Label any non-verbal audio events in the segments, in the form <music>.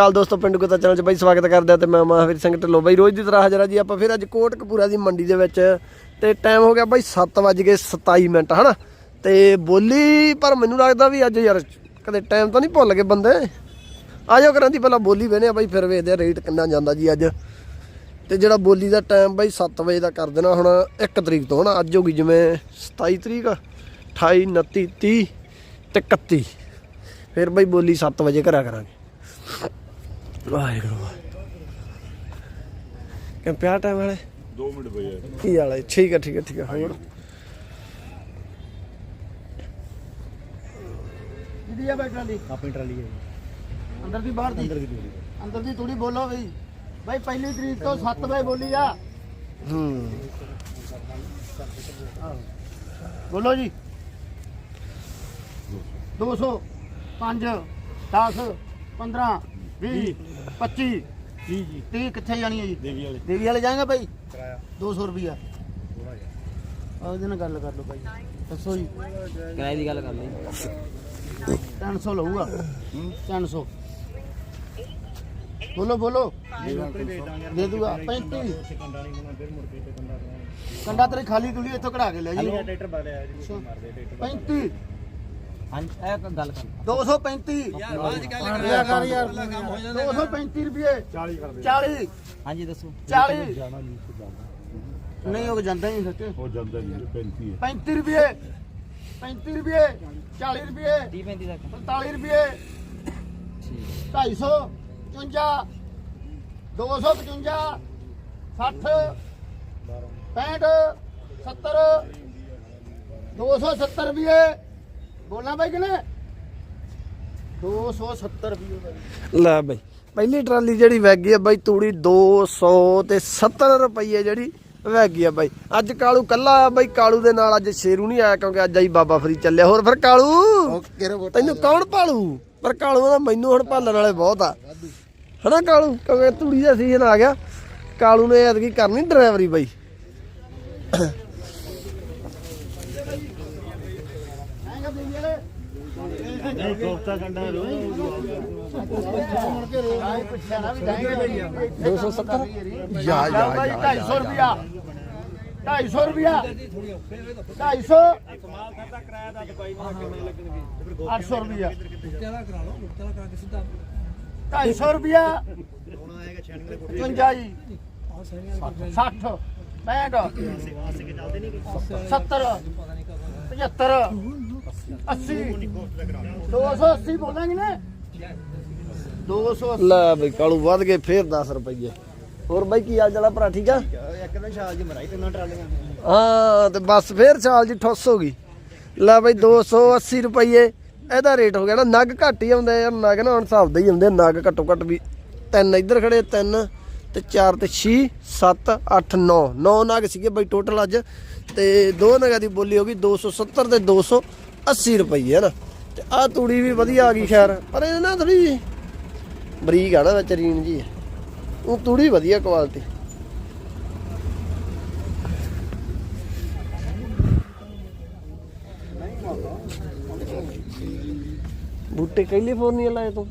ਅਕਾਲ ਦੋਸਤੋ, ਪਿੰਡ ਗੁੱਤਾ ਚੈਨਲ 'ਚ ਬਾਈ ਸਵਾਗਤ ਕਰਦੇ ਆ ਤੇ ਮੈਂ ਮਹਾਵੀਰ ਸਿੰਘ ਢਿੱਲੋਂ। ਬਾਈ, ਰੋਜ਼ ਦੀ ਤਰ੍ਹਾਂ ਹਾਜ਼ਰ ਆ ਜੀ ਆਪਾਂ ਫਿਰ ਅੱਜ ਕੋਟਕਪੂਰਾ ਦੀ ਮੰਡੀ ਦੇ ਵਿੱਚ ਤੇ ਟਾਈਮ ਹੋ ਗਿਆ ਬਾਈ 7:27 ਮਿੰਟ, ਹਨਾ? ਤੇ ਬੋਲੀ, ਪਰ ਮੈਨੂੰ ਲੱਗਦਾ ਵੀ ਅੱਜ ਯਾਰ ਕਦੇ ਟਾਈਮ ਤਾਂ ਨਹੀਂ ਭੁੱਲ ਗਏ ਬੰਦੇ। ਆ ਜਾਓ ਕਰਾਂ ਦੀ ਪਹਿਲਾਂ ਬੋਲੀ ਵੇਨੇ ਆ ਬਾਈ, ਫਿਰ ਵੇਖਦੇ ਆ ਰੇਟ ਕਿੰਨਾ ਜਾਂਦਾ ਜੀ ਅੱਜ। ਤੇ ਜਿਹੜਾ ਬੋਲੀ ਦਾ ਟਾਈਮ ਬਾਈ 7 ਵਜੇ ਦਾ ਕਰ ਦੇਣਾ ਹੁਣ 1 ਤਰੀਕ ਤੋਂ, ਹਨਾ? ਅੱਜ ਹੋ ਗਈ ਜਿਵੇਂ 27 ਤਰੀਕ 28 29 30 ਤੇ 31 ਫਿਰ ਬਾਈ ਬੋਲੀ 7 ਵਜੇ ਕਰਿਆ ਕਰਾਂਗੇ। ਵਾਹਿਗੁਰੂ। ਵਾਹਿਗੁਰੂ। ਕਿ ਪਿਆ ਟਾਈਮ ਵਾਲੇ? 2 ਮਿੰਟ ਪਏ ਆ। ਕੀ ਵਾਲਾ? ਠੀਕ ਹੈ ਠੀਕ ਹੈ ਠੀਕ ਹੈ ਹੋਰ? ਕਿਹਦੀ ਆ ਬੈਠਾ ਲਈ ਆਪਣੀ ਟਰਾਲੀ ਹੈ। ਅੰਦਰ ਦੀ ਬਾਹਰ ਦੀ। ਅੰਦਰ ਦੀ ਟਰਾਲੀ ਅੰਦਰ ਦੀ ਥੋੜੀ ਬੋਲੋ ਬਈ ਬਾਈ ਪਹਿਲੀ ਤਰੀਕ ਤੋਂ 7 ਵਜੇ ਬੋਲੀ ਆ। ਹੂੰ। ਬੋਲੋ ਜੀ। 200 5 10 15 20 25 ਜੀ ਜੀ। 30 ਕਿੱਥੇ ਜਾਣੀ ਹੈ ਜੀ? ਦੇਵੀ ਵਾਲੇ। ਦੇਵੀ ਵਾਲੇ ਜਾਏਗਾ ਬਾਈ? ਕਰਾਇਆ। 200 ਰੁਪਿਆ ਥੋੜਾ ਜਿਹਾ। ਉਹਦੇ ਨਾਲ ਗੱਲ ਕਰ ਲਓ ਬਾਈ। ਦੱਸੋ ਜੀ। ਕਿਰਾਏ ਦੀ ਗੱਲ ਕਰ ਲਈ। 300 ਲਊਗਾ। 300 ਬੋਲੋ ਬੋਲੋ। ਦੇ ਦੂਗਾ। 35 ਕੰਡਾ ਨਹੀਂ ਬਣਾ ਫਿਰ ਮੁੜ ਕੇ ਤੇ ਕੰਡਾ ਕੰਡਾ ਤੇਰੇ ਖਾਲੀ ਤੁਲੀ ਇੱਥੋਂ ਕਢਾ ਕੇ ਲੈ ਜੀ। ਟਰੈਕਟਰ ਬਦਲਿਆ ਜੀ ਮਾਰਦੇ ਟਰੈਕਟਰ। 35 ਹਾਂਜੀ ਇਹ ਤਾਂ ਗੱਲ ਕਰ 235 ਯਾਰ ਬਾਜ ਗੱਲ ਕਰ ਯਾਰ। 235 ਰੁਪਏ। 40 ਕਰ ਦੇ। 40 ਹਾਂਜੀ ਦੱਸੋ। 40 ਜਾਣਾ ਨਹੀਂ ਸੀ ਜਾਂਦਾ ਨਹੀਂ ਉਹ ਜਾਂਦਾ ਹੀ ਨਹੀਂ ਸੱਚੇ। ਹੋ ਜਾਂਦਾ ਨਹੀਂ 35 ਹੈ। 35 ਰੁਪਏ। 35 ਰੁਪਏ। 40 ਰੁਪਏ। 30 35 ਤੱਕ। 45 ਰੁਪਏ। 250 55 255 60 65 70 270 ਰੁਪਏ। ਬੋਲਣਾ ਬਾਈ ਕਿਨੇ 270 ਰੁਪਏ ਲੈ ਬਾਈ। ਪਹਿਲੀ ਟਰਾਲੀ ਜਿਹੜੀ ਵਗ ਗਈ ਆ ਬਾਈ ਤੂੜੀ 200 ਤੇ 70 ਰੁਪਏ ਜਿਹੜੀ ਵਗ ਗਈ ਆ ਬਾਈ। ਅੱਜ ਕਾਲੂ ਕੱਲਾ ਆ ਬਾਈ ਕਾਲੂ ਦੇ ਨਾਲ ਅੱਜ ਸ਼ੇਰੂ ਨਹੀਂ ਆਇਆ ਕਿਉਂਕਿ ਅੱਜ ਆਈ ਬਾਬਾ ਫਰੀ ਚੱਲਿਆ। ਹੋਰ ਫਿਰ ਕਾਲੂ? ਤੈਨੂੰ ਕੌਣ ਭਾਲੂ? ਪਰ ਕਾਲੂ ਦਾ ਮੈਨੂੰ ਹੁਣ ਭਾਲਣ ਵਾਲੇ ਬਹੁਤ ਆ। ਹਨਾ ਕਾਲੂ? ਕਿਉਂਕਿ ਤੂੜੀ ਦਾ ਸੀਜ਼ਨ ਆ ਗਿਆ। ਕਾਲੂ ਨੇ ਐਤਕੀ ਕਰਨੀ ਡਰਾਈਵਰੀ ਬਾਈ ਆਏਗਾ ਦੇਵੀ ਵਾਲੇ ਨਹੀਂ ਕੋਫਤਾ ਕੰਡਾ ਰੋ ਆਏ ਪੁੱਛਿਆ ਨਾ ਵੀ ਜਾਏਗਾ 270 ਯਾ ਯਾ 250 ਰੁਪਿਆ। 250 ਰੁਪਿਆ। 250 800 ਰੁਪਿਆ। 250 ਰੁਪਿਆ। 55 ਜੀ। 60 65 70 75 80 280 ਬੋਲਾਂਗੇ ਨਾ। 280 ਲੈ ਬਈ ਕਾਲੂ ਵੱਧ ਗਏ ਫੇਰ 10 ਰੁਪਏ ਹੋਰ ਬਾਈ ਕੀ ਹਾਲ ਚਾਲ ਆ ਭਰਾ ਠੀਕ ਆ? ਇੱਕ ਦਿਨ ਸ਼ਾਲ ਜੀ ਮਰਾਈ ਤਿੰਨਾਂ ਟਰਾਲੀਆਂ। ਹਾਂ ਤੇ ਬਸ ਫੇਰ ਸਾਲ ਜੀ ਠੁੱਸ ਹੋ ਗਈ। ਲੈ ਬਈ 280 ਰੁਪਏ ਇਹਦਾ ਰੇਟ ਹੋ ਗਿਆ ਨਾ ਨਗ ਘੱਟ ਹੀ ਆਉਂਦੇ ਯਾਰ ਨਗ ਨਾ ਹੁਣ ਹਿਸਾਬ ਦੇ ਹੀ ਹੁੰਦੇ ਨਗ ਘੱਟੋ ਘੱਟ ਵੀ ਤਿੰਨ ਇੱਧਰ ਖੜੇ ਤਿੰਨ ਤੇ 4 ਤੇ 6 7 8 9 9 ਨਗ ਸੀਗੇ ਬਈ ਟੋਟਲ ਅੱਜ। ਤੇ ਦੋ ਨਗਾਂ ਦੀ ਬੋਲੀ ਹੋ ਗਈ 270 ਤੇ 280 ਰੁਪਏ ਹੈ ਨਾ। ਤੇ ਆ ਤੂੜੀ ਵੀ ਵਧੀਆ ਆ ਗਈ ਖੈਰ, ਪਰ ਇਹ ਨਾ ਥੋੜੀ ਬਰੀਕ ਆ ਨਾ ਵਿੱਚ ਰੀਨ ਜੀ। ਉਹ ਤੂੜੀ ਵਧੀਆ ਕੁਆਲਿਟੀ ਬੂਟੇ ਕੈਲੀਫੋਰਨੀਆ ਲਾਏ ਤੂੰ।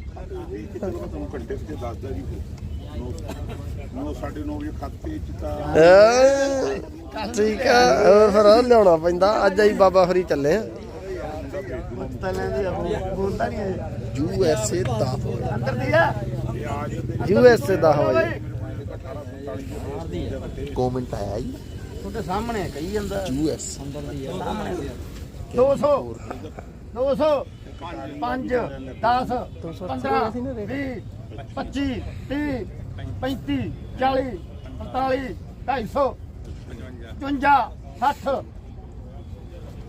ਤੂੰ ਘੰਟੇ ਤੇ ਦੱਸਦਾ ਜੀ ਨੋ ਸਾਡੇ ਨੋ ਵਜੇ ਖਾਤੇ ਚ ਤਾਂ ਠੀਕ ਆ। ਹੋਰ ਫਿਰ ਲਿਆਉਣਾ ਪੈਂਦਾ। ਅੱਜ ਆਈ ਬਾਬਾ ਫਰੀ ਚੱਲੇ ਆ। ਤਲਾਂ ਦੀ ਆਪਣੀ ਬੋਲਦਾ ਨਹੀਂ ਹੈ ਯੂ ਐਸ ਏ ਦਾ ਅੰਦਰ ਦੀ ਆ। ਯੂ ਐਸ ਏ ਦਾ ਹੋਇਆ ਕਮੈਂਟ ਆਇਆ ਜੀ? ਤੁਹਾਡੇ ਸਾਹਮਣੇ ਕਹੀ ਜਾਂਦਾ। U S. 200 200 5 10 15 20 25 30 35 40 45 250 55 60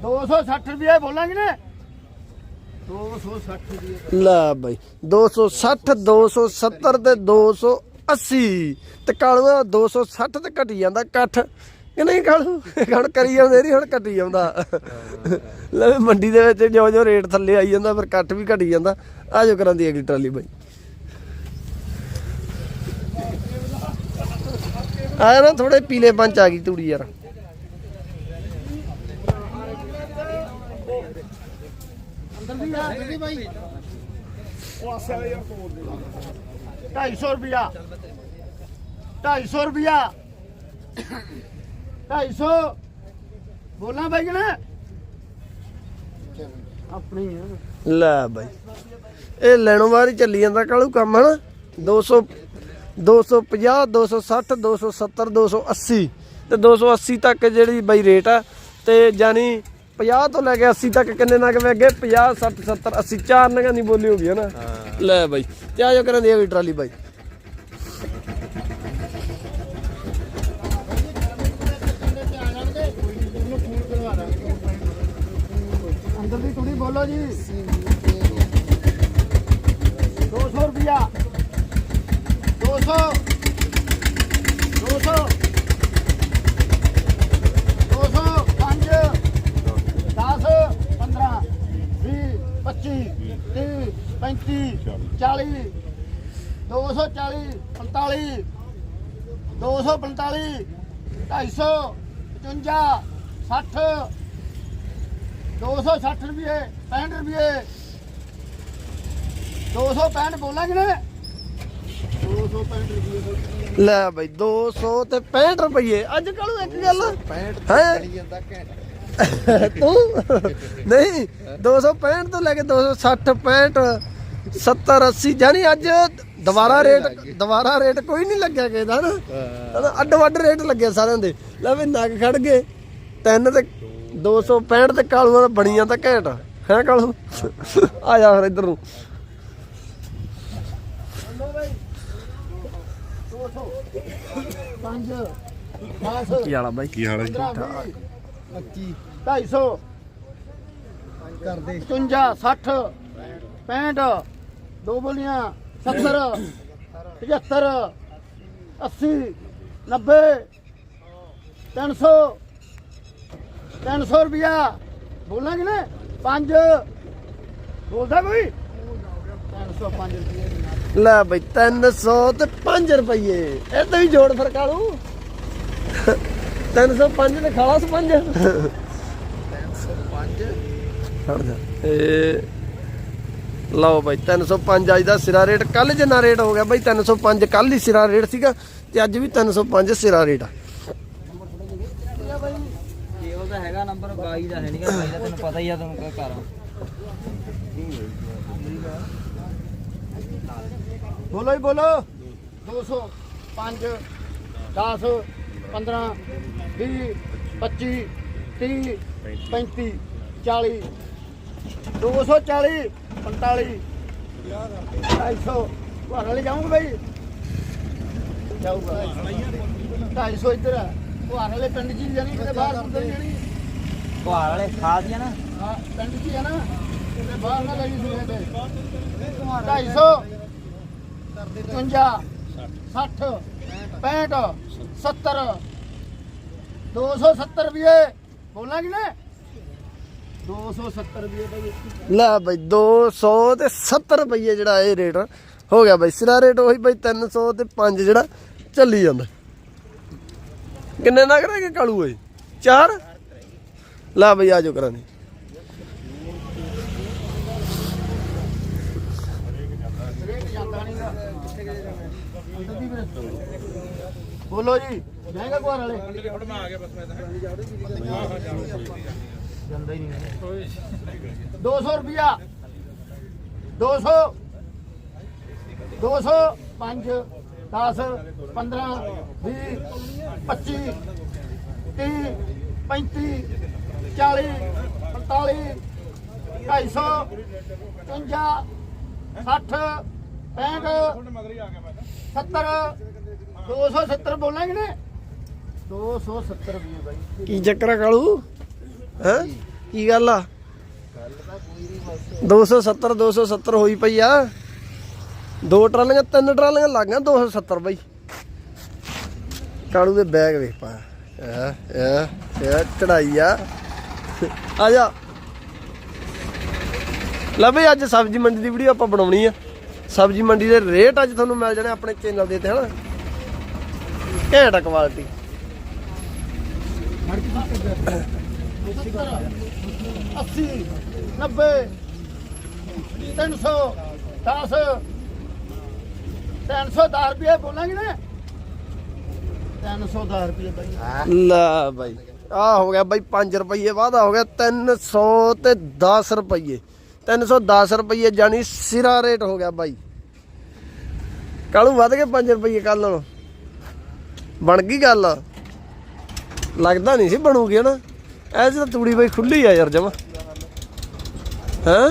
260 ਰੁਪਏ ਬੋਲਾਂਗੇ ਨਾ। 260 ਰੁਪਏ। ਲੈ ਬਾਈ 260 270 ਤੇ 280 ਤੇ ਕਾਲੂ ਦਾ 260 ਤੇ ਘਟੀ ਜਾਂਦਾ ਇਕੱਠ। ਕਿ ਨਹੀਂ ਕਾਲੂ? ਹੁਣ ਕਰੀ ਜਾਂਦੇ ਨਹੀਂ ਹੁਣ ਘਟੀ ਜਾਂਦਾ ਲੈ ਮੰਡੀ ਦੇ ਵਿੱਚ ਜਿਉਂ ਜਿਉਂ ਰੇਟ ਥੱਲੇ ਆਈ ਜਾਂਦਾ, ਫਿਰ ਇਕੱਠ ਵੀ ਘਟੀ ਜਾਂਦਾ। ਆ ਜੋ ਕਰਾਂ ਦੀ ਅਗਲੀ ਟਰਾਲੀ ਬਾਈ। ਆਇਆ ਨਾ ਥੋੜੇ ਪੀਲੇ ਪੰਚ ਆ ਗਈ ਤੂੜੀ ਯਾਰ। ਅੰਦਰ ਦੀ ਆ ਅੰਦਰ ਦੀ ਬਾਈ 250 ਰੁਪਿਆ 250 ਰੁਪਿਆ 250 ਬੋਲਾਂ ਬਾਈ ਕਿ ਨਾ ਆਪਣੀ ਹੈ ਲੈ ਬਾਈ। ਇਹ ਲੈਣੋਂ ਬਾਹਰ ਹੀ ਚੱਲੀ ਜਾਂਦਾ ਕਾਲੂ ਕੰਮ, ਹਨਾ? 200 250 260 270 280 ਤੇ 280 ਤੱਕ ਜਿਹੜੀ ਬਾਈ ਰੇਟ ਆ, ਤੇ ਜਾਨੀ 50 ਤੋਂ ਲੈ ਕੇ 80 ਤੱਕ ਕਿੰਨੇ ਨਗ ਵੇ ਅੱਗੇ? 50 60 70 80 ਚਾਰ ਨਗਾਂ ਦੀ ਬੋਲੀ ਹੋ ਗਈ ਹੈ ਨਾ। ਲੈ ਬਾਈ, ਤੇ ਆਜੋ ਕਰਾਂ ਦੀ ਇਹ ਟਰਾਲੀ ਬਾਈ। ਅੰਦਰ ਦੀ ਕੁੜੀ ਬੋਲੋ ਜੀ 200 ਰੁਪਿਆ 200 200 200 5 10 15 20 25 30 35 40 240 45 245 250 55 60 260 ਰੁਪਏ 65 ਰੁਪਏ। 265 ਬੋਲਾਂਗੇ ਨਾ। 265 ਰੁਪਏ ਲੈ ਬਾਈ 200 ਤੇ 65 ਰੁਪਏ। ਅੱਜ ਕੱਲ ਇੱਕ ਗੱਲ 65 ਹੈ? <laughs> ਤੂੰ? ਨਹੀਂ 265 ਤੋਂ ਲੈ ਕੇ 260 65 70 80 ਜਾਨੀ ਅੱਜ ਦੁਬਾਰਾ ਰੇਟ ਦੁਬਾਰਾ ਰੇਟ ਕੋਈ ਨਹੀਂ ਲੱਗਿਆ ਕਿਸੇ ਦਾ ਨਾ। ਹਨਾ ਅੱਡ ਵੱਡ ਰੇਟ ਲੱਗਿਆ ਸਾਰਿਆਂ ਦੇ। ਲੈ ਵੀ ਨਗ ਖੜ ਗਏ। ਤਿੰਨ ਤੇ 265 ਤੇ ਕਾਲੂਆਂ ਦਾ ਬਣੀਆਂ ਤਾਂ ਘੈਂਟ। ਹੈ ਕਾਲੂ? ਆ ਜਾ ਫਿਰ ਇੱਧਰ ਨੂੰ। 5 10 ਕੀ ਵਾਲਾ ਬਾਈ? ਕੀ ਹਾਲ ਹੈ ਜੀ? 25 250 ਕਰਦੇ। 55 60 65 ਦੋ ਬੋਲੀਆਂ। 70 75 80 90 300 300 ਰੁਪਿਆ ਬੋਲਾਂਗੇ ਨਾ 5 ਬੋਲਦਾ ਕੋਈ? 305 ਰੁਪਏ ਲੈ ਬਈ 300 ਤੇ 5 ਰੁਪਏ ਤਾਂ ਵੀ ਜੋੜ ਫਿਰ ਕਾਲੂ 305 ਤੇ ਖਾਲਾ ਸਪੰਜ। 305 ਛੱਡ ਜਾ। ਇਹ ਲਓ ਬਈ 305 ਅੱਜ ਦਾ ਸਿਰਾ ਰੇਟ ਕੱਲ ਜਿੰਨਾ ਰੇਟ ਹੋ ਗਿਆ ਬਈ 305 ਕੱਲ ਹੀ ਸਿਰਾ ਰੇਟ ਸੀਗਾ ਤੇ ਅੱਜ ਵੀ 305 ਸਿਰਾ ਰੇਟ ਆ। ਕੇਵਲ ਦਾ ਹੈਗਾ ਨੰਬਰ ਬਾਈ ਦਾ ਹੈ ਨਹੀਂਗਾ ਬਾਈ ਦਾ ਤੈਨੂੰ ਪਤਾ ਹੀ ਆ ਤੈਨੂੰ ਕਿਆ ਕਰ ਬੋਲੋ ਹੀ ਬੋਲੋ। 200 5 10 15 20 25 30 35 40 240 45 250 ਘਰ ਵਾਲੇ ਜਾਉਂਗੇ ਭਾਈ ਜਾਊਗਾ। 250 ਇੱਧਰ ਆ। ਘਰ ਵਾਲੇ ਪਿੰਡ ਜੀ ਜਾਣੀ ਕਿਤੇ ਬਾਹਰ ਬੁੱਧਰ ਜਾਣੀ। ਘਰ ਵਾਲੇ ਖਾ ਦੀਆਂ ਨਾ। ਹਾਂ ਪਿੰਡ ਜੀ ਹੈ ਨਾ। ਕਿਤੇ ਬਾਹਰ ਨਾ ਲੱਗੀ ਸੁਣੇ ਤੇ 250 55 60 65 70 270 ਰੁਪਏ ਬੋਲਾਂਗੇ ਨਾ। 270 ਰੁਪਏ ਦਾ ਵੀ ਲੈ ਬਈ 200 ਤੇ 70 ਰੁਪਏ ਜਿਹੜਾ ਇਹ ਰੇਟ ਹੋ ਗਿਆ ਬਈ। ਸਿਰਾ ਰੇਟ ਉਹੀ ਬਈ 300 ਤੇ 5 ਜਿਹੜਾ ਚੱਲੀ ਜਾਂਦਾ। ਕਿੰਨੇ ਨਗ ਰਹਿ ਗਏ ਕਾਲੂ ਓਏ ਚਾਰ? ਲੈ ਬਈ ਆਜੋ ਕਰਾਂ ਦੀ ਰੇਟ ਜਾਂਦਾ ਨਹੀਂਗਾ ਬੋਲੋ ਜੀ ਜਾਏਗਾ ਘਰ ਵਾਲੇ ਜਾਂਦਾ ਹੀ ਨਹੀਂ 200 ਰੁਪਿਆ 200 200 5 10 15 20 25 30 35 40 45 250 55 60 65 70 270 ਬੋਲਾਂਗੇ ਨੇ। 270 ਰੁਪਏ ਬਾਈ। ਕੀ ਚੱਕਰ ਕਾਲੂ? ਹੈ? ਕੀ ਗੱਲ ਆ? 270 270 ਹੋਈ ਪਈ ਆ। ਦੋ ਟਰਾਲੀਆਂ, ਤਿੰਨ ਟਰਾਲੀਆਂ ਲੱਗ ਗਈਆਂ 270 ਬਈ। ਕਾਲੂ ਦੇ ਬੈਗ ਵੇਖ ਪਾ। ਇਹ ਇਹ ਇਹ ਚੜਾਈ ਆ। ਆ ਜਾ। ਲੈ ਬਈ, ਅੱਜ ਸਬਜ਼ੀ ਮੰਡੀ ਦੀ ਵੀਡੀਓ ਆਪਾਂ ਬਣਾਉਣੀ ਆ। ਸਬਜ਼ੀ ਮੰਡੀ ਦੇ ਰੇਟ ਅੱਜ ਤੁਹਾਨੂੰ ਮਿਲ ਜਾਣੇ ਆਪਣੇ ਚੈਨਲ ਦੇ ਤੇ ਹਨਾ? ਘੈਂਟ ਕੁਆਲਿਟੀ 80 90 300 10 310 ਰੁਪਏ ਬੋਲਾਂਗੇ ਨਾ। 310 ਰੁਪਏ ਬਾਈ। ਲੈ ਬਾਈ ਆ ਹੋ ਗਿਆ ਬਾਈ 5 ਰੁਪਏ ਵਾਧਾ ਹੋ ਗਿਆ 300 ਤੇ 10 ਰੁਪਏ 310 ਰੁਪਏ ਜਾਨੀ ਸਿਰਾ ਰੇਟ ਹੋ ਗਿਆ ਬਾਈ। ਕੱਲੂ ਵੱਧ ਗਏ 5 ਰੁਪਏ ਕੱਲ ਨਾਲੋਂ? ਬਣ ਗਈ ਗੱਲ? ਲੱਗਦਾ ਨਹੀਂ ਸੀ ਬਣੂਗੀ ਨਾ ਐਸ ਤਾਂ ਤੂੜੀ ਬਾਈ ਖੁੱਲੀ ਆ ਯਾਰ ਜਮਾ। ਹਾਂ?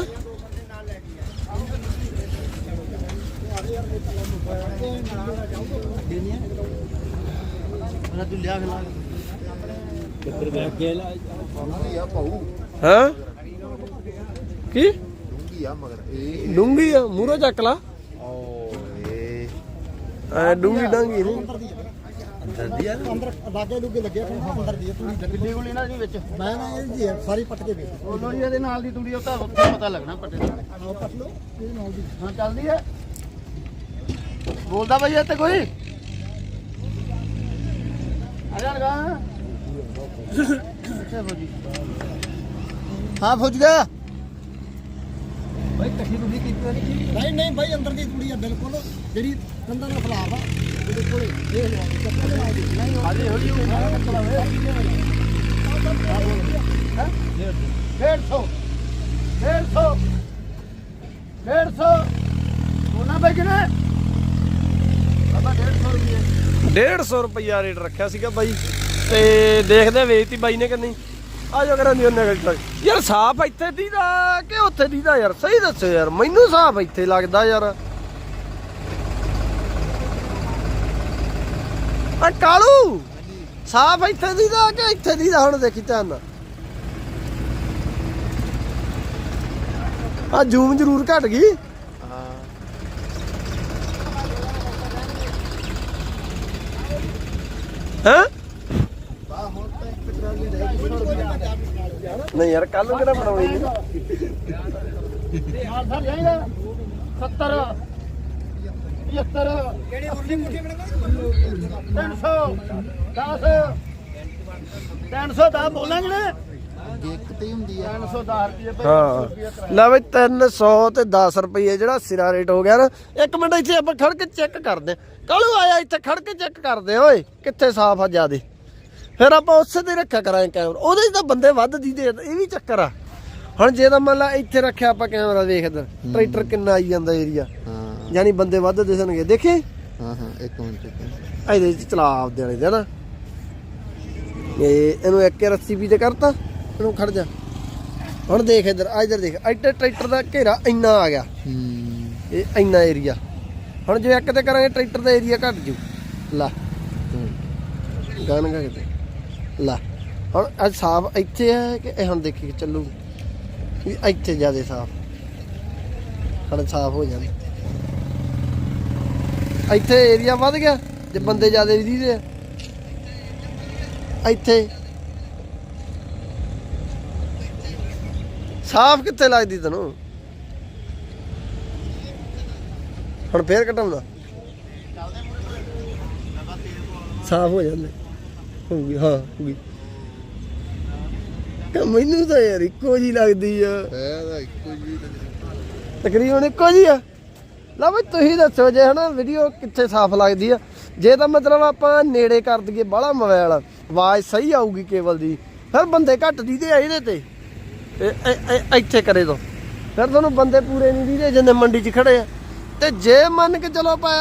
ਹਾਂ? ਕੀ? ਡੂੰਗੀ ਆ ਮਗਰ ਇਹ ਡੂੰਗੀ ਆ ਮੂਰੋ ਚੱਕ ਲਾ। ਓਏ। ਐ ਡੂੰਗੀ ਡਾਂਗੀ ਨਹੀਂ ਆ ਅੰਦਰ ਲਾਗੇ ਲੁਗੇ ਲੱਗੇ ਅੰਦਰ ਦੀ ਤੂੜੀ ਗੱਡੀ ਗੁਲੀ ਨਾ ਜੀ ਵਿੱਚ। ਮੈਂ ਨਾ ਇਹ ਜੀ ਸਾਰੀ ਪੱਟ ਕੇ ਵੇਖ। ਉਹ ਜੀ ਇਹਦੇ ਨਾਲ ਦੀ ਤੂੜੀ ਉਹ ਤਾਂ ਉੱਥੇ ਪਤਾ ਲੱਗਣਾ ਪੱਟੇ ਦਾ। ਆਹ ਪੱਟ ਲਓ ਇਹ ਨਾਲ ਦੀ। ਹਾਂ ਚੱਲਦੀ ਹੈ। ਬੋਲਦਾ ਬਈ ਇੱਥੇ ਕੋਈ। ਆ ਲਗਾ <coughs> ਹਾਂ ਫੌਜ ਗਿਆ। ਭਾਈ ਕੱਠੀ ਤੂੜੀ ਕੀਤੀ ਨਹੀਂ ਨਹੀਂ ਭਾਈ ਅੰਦਰ ਦੀ ਤੂੜੀ ਆ ਬਿਲਕੁਲ। ਜਿਹੜੀ ਕੰਧਾਂ ਨਾਲ ਖਲਾਫ ਆ ਉਹਦੇ ਕੋਲੇ ਇਹ ਲਵਾ ਦੇ ਚੱਕਰ ਲਵਾ ਦੇ ਨਹੀਂ ਹਾਲੇ ਹੌਲੀ ਹੌਲੀ ਸਾਰਾ ਕੱਟਲਾ ਹੋਇਆ ਹੈ 150 150 150 ਉਹਨਾਂ ਬਈ ਕਿਨੇ ਬਾਬਾ 150 ਰੁਪਏ 150 ਰੁਪਈਆ ਰੇਟ ਰੱਖਿਆ ਸੀਗਾ ਬਾਈ। ਤੇ ਦੇਖਦੇ ਵੇਚਤੀ ਬਾਈ ਨੇ ਕਿੰਨੀ ਆ ਜੋ ਕਰਾਂ ਦੀ ਉਹਨੇ ਗੱਲ ਯਾਰ ਸਾਫ਼ ਇੱਥੇ ਦੀਦਾ ਕਿ ਉੱਥੇ ਦੀਦਾ ਯਾਰ? ਸਹੀ ਦੱਸੋ ਯਾਰ, ਮੈਨੂੰ ਸਾਫ਼ ਇੱਥੇ ਲੱਗਦਾ ਯਾਰ। ਆ ਕਾਲੂ, ਸਾਫ਼ ਇੱਥੇ ਦੀਦਾ ਕਿ ਇੱਥੇ ਦੀਦਾ ਹੁਣ ਦੇਖੀ ਧਿਆਨ ਨਾਲ? ਆ ਜ਼ੂਮ ਜ਼ਰੂਰ ਘਟ ਗਈ। ਹਾਂ? ਨਹੀਂ ਯਾਰ ਕੱਲ ਨੂੰ ਕਿਹੜਾ ਬਣਾਉਣੀ? ਮਾਰ ਸਰ ਜਾਏਗਾ 70 75 ਕਿਹੜੇ ਉਰਲੀ ਮੁੱਠੀ ਬਣਾ 300 10 310 ਬੋਲਾਂਗੇ ਨਾ? ਦੇਖਤੇ ਹੁੰਦੀ ਆ 310 ਰੁਪਏ ਭਾਈ ਹਾਂ। ਲੈ ਬਈ 300 ਤੇ 10 ਰੁਪਏ ਜਿਹੜਾ ਸਿਰਾ ਰੇਟ ਹੋ ਗਿਆ ਨਾ ਇੱਕ ਮਿੰਟ ਇੱਥੇ ਆਪਾਂ ਖੜ ਕੇ ਚੈੱਕ ਕਰਦੇ ਕਾਲੂ ਆਇਆ ਇੱਥੇ? ਖੜ ਕੇ ਚੈੱਕ ਕਰਦੇ ਓਏ ਕਿੱਥੇ ਸਾਫ਼ ਆ ਜਿਆਦੇ? ਫਿਰ ਆਪਾਂ ਉਸੇ ਤੇ ਰੱਖਿਆ ਕਰਾਂਗੇ ਕੈਮਰਾ। ਉਹਦੇ 'ਚ ਤਾਂ ਬੰਦੇ ਵੱਧ ਦੀਦੇ ਇਹ ਵੀ ਚੱਕਰ ਆ। ਹੁਣ ਜੇ ਤਾਂ ਮੰਨ ਲਾ ਇੱਥੇ ਰੱਖਿਆ ਆਪਾਂ ਕੈਮਰਾ ਦੇਖਦੇ ਟਰੈਕਟਰ ਕਿੰਨਾ ਆਈ ਜਾਂਦਾ ਏਰੀਆ ਹਾਂ। ਯਾਨੀ ਬੰਦੇ ਵੱਧ ਦਿਸਣਗੇ ਦੇਖੇ? ਹਾਂ ਹਾਂ ਇੱਕ ਮਿੰਟ ਇਹਦੇ ਚ ਚਲਾ ਆਪਦੇ ਵਾਲੇ ਦੇ ਨਾ ਇਹ ਇਹਨੂੰ ਇੱਕ ਰੱਸੀ ਵੀ ਤੇ ਕਰਤਾ ਇਹਨੂੰ ਖੜ ਜਾ। ਹੁਣ ਦੇਖ ਇੱਧਰ ਆ ਇੱਧਰ ਦੇਖ ਇੱਧਰ ਟਰੈਕਟਰ ਦਾ ਘੇਰਾ ਇੰਨਾ ਆ ਗਿਆ। ਇਹ ਇੰਨਾ ਏਰੀਆ ਹੁਣ ਜੇ ਇੱਕ ਤੇ ਕਰਾਂਗੇ ਟਰੈਕਟਰ ਦਾ ਏਰੀਆ ਘਟ ਜੂ। ਲਾ। ਗਾਣਗਾ ਕਿਤੇ ਲਾ। ਹੁਣ ਅੱਜ ਸਾਫ਼ ਇੱਥੇ ਹੈ ਕਿ ਇਹ ਹੁਣ ਦੇਖੀ ਚੱਲੂ? ਵੀ ਇੱਥੇ ਜ਼ਿਆਦਾ ਸਾਫ਼। ਹੁਣ ਸਾਫ਼ ਹੋ ਜਾਂਦਾ ਇੱਥੇ ਏਰੀਆ ਵੱਧ ਗਿਆ, ਜੇ ਬੰਦੇ ਜ਼ਿਆਦਾ ਵੀ ਦੀਦੇ ਆ। ਇੱਥੇ। ਸਾਫ਼ ਕਿੱਥੇ ਲੱਗਦੀ ਤੈਨੂੰ? ਹੁਣ ਫੇਰ ਘਟਾਉਂਦਾ ਸਾਫ਼ ਹੋ ਜਾਂਦੇ। ਹੋ ਗਈ ਹਾਂ ਹੋ ਗਈ ਕਿ ਮੈਨੂੰ ਤਾਂ ਯਾਰ ਇੱਕੋ ਜੀ ਲੱਗਦੀ ਆ। ਇਹਦਾ ਇੱਕੋ ਜੀ ਤਕਰੀਬਨ ਇੱਕੋ ਜੀ ਆ। ਲਾ ਬਈ ਤੁਸੀਂ ਦੱਸੋ ਜੇ ਹਨਾ ਵੀਡੀਓ ਕਿੱਥੇ ਸਾਫ਼ ਲੱਗਦੀ ਆ। ਜੇ ਤਾਂ ਮਤਲਬ ਆਪਾਂ ਨੇੜੇ ਕਰ ਦਈਏ ਬਾਹਲਾ ਮੋਬਾਈਲ ਆਵਾਜ਼ ਸਹੀ ਆਊਗੀ ਕੇਬਲ ਦੀ। ਫਿਰ ਬੰਦੇ ਘੱਟ ਦੀਦੇ ਆ ਇਹਦੇ ਤੇ। ਇਹ- ਇੱਥੇ ਕਰੇ ਦੋ ਫਿਰ ਤੁਹਾਨੂੰ ਬੰਦੇ ਪੂਰੇ ਨਹੀਂ ਦੀਦੇ ਜਿੰਨੇ ਮੰਡੀ 'ਚ ਖੜੇ ਆ। ਤੇ ਜੇ ਮੰਨ ਕੇ ਚਲੋ ਆਪਾਂ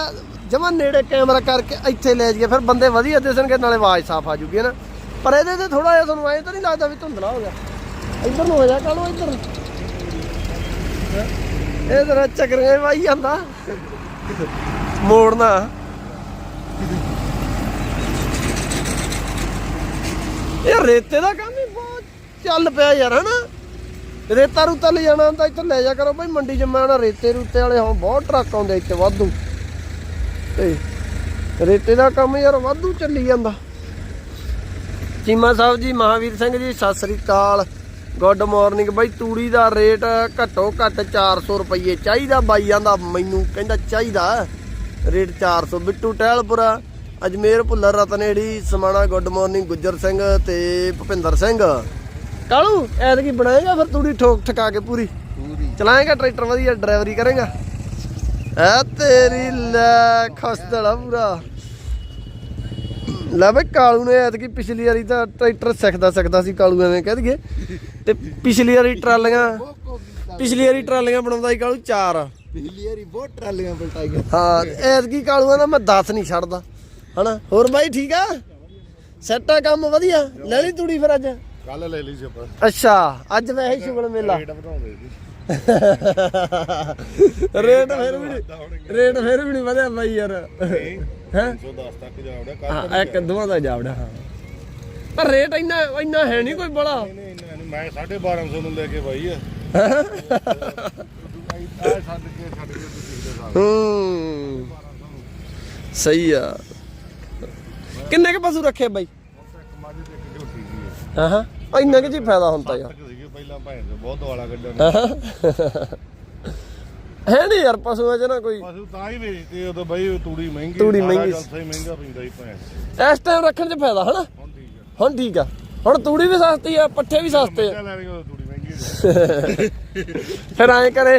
ਜਮਾ ਨੇੜੇ ਕੈਮਰਾ ਕਰਕੇ ਇੱਥੇ ਲੈ ਜਾਈਏ, ਫਿਰ ਬੰਦੇ ਵਧੀਆ ਦਿਸਣਗੇ, ਨਾਲੇ ਆਵਾਜ਼ ਸਾਫ਼ ਆ ਜੂਗੀ ਨਾ? ਪਰ ਇਹਦੇ ਤੇ ਥੋੜਾ ਜਿਹਾ ਤੁਹਾਨੂੰ ਐਂ ਤਾਂ ਨਹੀਂ ਲੱਗਦਾ ਵੀ ਧੁੰਦਲਾ ਹੋ ਗਿਆ। ਇੱਧਰ ਨੂੰ ਹੋ ਜਾ ਕਾਲੋ ਇੱਧਰ ਇਹ ਜਰਾ ਚੱਕਰੇ ਵਾਈ ਜਾਂਦਾ। ਮੋੜਨਾ। ਇਹ ਰੇਤੇ ਦਾ ਕੰਮ ਹੀ ਬਹੁਤ ਚੱਲ ਪਿਆ ਯਾਰ ਹਨਾ ਰੇਤਾ ਰੂਤਾ ਲੈ ਜਾਣਾ ਤਾਂ ਇੱਥੇ ਲੈ ਜਾ ਕਰੋ। ਬਈ ਮੰਡੀ ਚ ਰੇਤੇ ਰੂਤੇ ਵਾਲੇ ਹੁਣ ਬਹੁਤ ਟਰੱਕ ਆਉਂਦੇ ਇੱਥੇ, ਵਾਧੂ। ਤੇ ਰੇਤੇ ਦਾ ਕੰਮ ਯਾਰ ਵਾਧੂ ਚੱਲੀ ਜਾਂਦਾ। ਚੀਮਾ ਸਾਹਿਬ ਜੀ ਮਹਾਵੀਰ ਸਿੰਘ ਜੀ ਸਤਿ ਸ੍ਰੀ ਅਕਾਲ। ਗੁੱਡ ਮਾਰਨਿੰਗ ਬਾਈ ਤੂੜੀ ਦਾ ਰੇਟ ਘੱਟੋ ਘੱਟ 400 ਰੁਪਏ ਚਾਹੀਦਾ ਬਾਈਆਂ ਦਾ ਮੈਨੂੰ ਕਹਿੰਦਾ ਚਾਹੀਦਾ। Rate 400 Bittu Tahilpura Ajmer Bhullar Ratneri Samana good morning Gujjar Singh ਤੇ ਭੁਪਿੰਦਰ ਸਿੰਘ। ਕਾਲੂ ਐਤਕੀ ਬਣਾਏਗਾ ਫਿਰ ਤੂੜੀ ਠੋਕ ਠਕਾ ਕੇ ਪੂਰੀ? ਪੂਰੀ। ਚਲਾਏਗਾ ਟਰੈਕਟਰ ਵਧੀਆ ਡਰਾਈਵਰੀ ਕਰੇਗਾ? ਆ ਤੇਰੀ ਲੈ ਖਸਦੜਾ ਪੂਰਾ। ਲੈ ਬਈ ਕਾਲੂ ਨੇ ਐਤਕੀ ਪਿਛਲੀ ਵਾਰੀ ਤਾਂ ਟਰੈਕਟਰ ਸਿੱਖਦਾ ਸਿੱਖਦਾ ਸੀ ਕਾਲੂ ਐਵੇਂ ਕਹਿ ਦਈਏ। ਤੇ ਪਿਛਲੀ ਵਾਰੀ ਟਰਾਲੀਆਂ ਪਿਛਲੀ ਵਾਰੀ ਟਰਾਲੀਆਂ ਬਣਾਉਂਦਾ ਸੀ ਕਾਲੂ ਚਾਰ। ਪਿਛਲੀ ਵਾਰੀ ਬਹੁਤ ਟਰਾਲੀਆਂ ਪਲਟਾਈਆਂ। ਹਾਂ ਐਤਕੀ ਕਾਲੂਆਂ ਦਾ ਮੈਂ 10 ਨਹੀਂ ਛੱਡਦਾ। ਹਨਾ? ਹੋਰ ਬਾਈ ਠੀਕ ਆ? ਸੈੱਟ ਆ ਕੰਮ ਵਧੀਆ? ਲੈ ਲਈ ਤੂੜੀ ਫਿਰ ਅੱਜ? ਕੱਲ ਲੈ ਲਈ ਸੀ ਆਪਾਂ। ਅੱਛਾ ਅੱਜ ਵੈਸੇ ਸ਼ੁਗਲ ਮੇਲਾ। ਰੇਟ ਵਧਾਉਂਦੇ ਸੀ। ਰੇਟ ਫਿਰ ਵੀ ਨੀ- ਰੇਟ ਫਿਰ ਵੀ ਨਹੀਂ ਵਧਿਆ ਬਾਈ ਯਾਰ। ਹੈ? 110 ਤੱਕ ਜਾਵੜਿਆ ਕੱਲ ਹਾਂ ਇੱਕ ਦੋਵਾਂ ਦਾ ਜਾਵੜਾ ਹਾਂ। ਪਰ ਰੇਟ ਇੰਨਾ ਇੰਨਾ ਹੈ ਨਹੀਂ ਕੋਈ ਬੜਾ। ਨਹੀਂ ਨਹੀਂ ਮੈਂ 1250 ਨੂੰ ਲੈ ਕੇ ਬਾਈ ਆ। ਆ ਛੱਡ ਕੇ ਛੱਡ ਕੇ ਤੁਸੀਂ ਦੇ ਸਾਹ ਹੂੰ। ਸਹੀ ਆ। ਕਿੰਨੇ ਕੇ ਪਸ਼ੂ ਰੱਖੇ ਬਾਈ? ਮਾਜੀ ਤੇ ਇੱਕ ਝੋਟੀ ਸੀ ਹਾਂ ਹਾਂ। ਇੰਨਾ ਕਿ ਜੀ ਫਾਇਦਾ ਹੁੰਦਾ ਯਾਰ। ਤੱਕ ਦੇ ਬਹੁਤ ਦਵਾਲਾ ਕੱਢਣ <laughs> ਹੈ ਨਹੀਂ ਯਾਰ ਪਸ਼ੂਆਂ 'ਚ ਨਾ ਕੋਈ ਪਸ਼ੂ ਤਾਂ ਹੀ ਵੇਚਦੇ ਉਦੋਂ ਬਈ ਤੂੜੀ ਮਹਿੰਗੀ ਤੂੜੀ ਮਹਿੰਗੀ। ਜਲਸਾ ਹੀ ਮਹਿੰਗਾ ਪੈਂਦਾ ਹੀ ਭੈਣ ਇਸ ਟਾਈਮ ਰੱਖਣ 'ਚ ਫਾਇਦਾ ਹਨਾ? ਹੁਣ ਠੀਕ ਆ। ਹੁਣ ਠੀਕ ਆ। ਹੁਣ ਤੂੜੀ ਵੀ ਸਸਤੀ ਆ ਪੱਠੇ ਵੀ ਸਸਤੇ ਆ। <laughs> ਫਿਰ ਐਂ ਕਰੇ